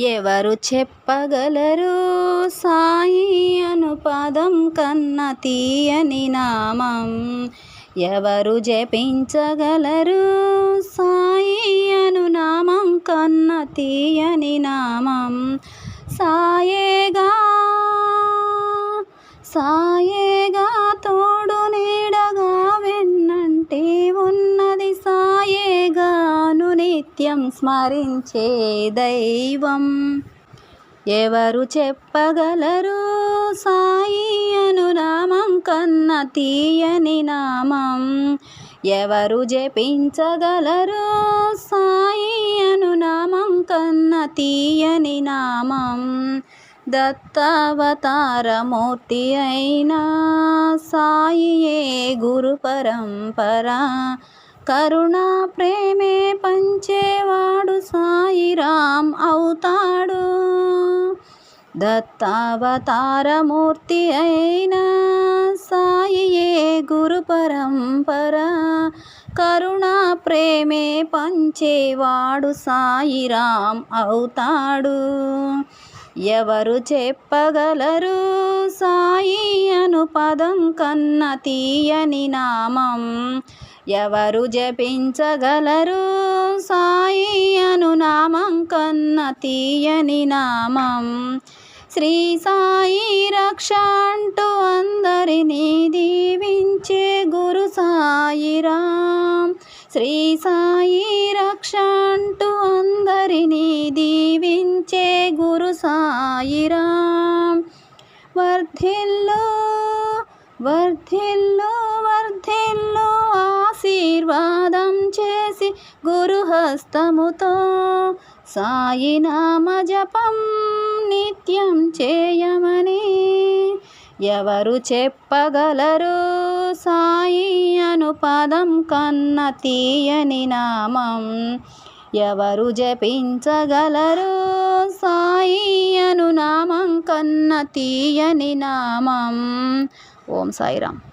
ఎవరు చెప్పగలరు? సాయి అను పదం కన్న తీయని నామం. ఎవరు జపించగలరు? సాయి అను నామం కన్న తీయని నామం. సాయేగా నిత్యం స్మరించే దైవం. ఎవరు చెప్పగలరు? సాయి అను నామం కన్న తీయని నామం. ఎవరు జపించగలరు? సాయి అను నామం కన్న తీయని నామం. దత్తావతారమూర్తి అయినా సాయియే గురు పరంపరా? కరుణా ప్రేమే పంచేవాడు సాయిరాం అవుతాడు. దత్తావతారమూర్తి అయిన సాయియే గురు పరంపర. కరుణా ప్రేమే పంచేవాడు సాయిరాం అవుతాడు. ఎవరు చెప్పగలరు సాయి అను పదం కన్న తీయని నామం? ఎవరు జపించగలరు? సాయి అను నామం కన్న తీయని నామం. శ్రీ సాయి రక్ష అంటూ అందరినీ దీవించే గురు సాయిరాం శ్రీ సాయి రక్ష అంటూ అందరినీ దీవించే గురు సాయిరాం వర్ధిల్లో వర్ధిల్లో వర్ధిల్లో. చేసి గురుహస్తముతో సాయి నామ జపం నిత్యం చేయమని ఎవరు చెప్పగలరు? సాయి అను పదం కన్న తీయని నామం ఎవరు జపించగలరు? సాయి అను నామం కన్న తీయని నామం. ఓం సాయిరామ్.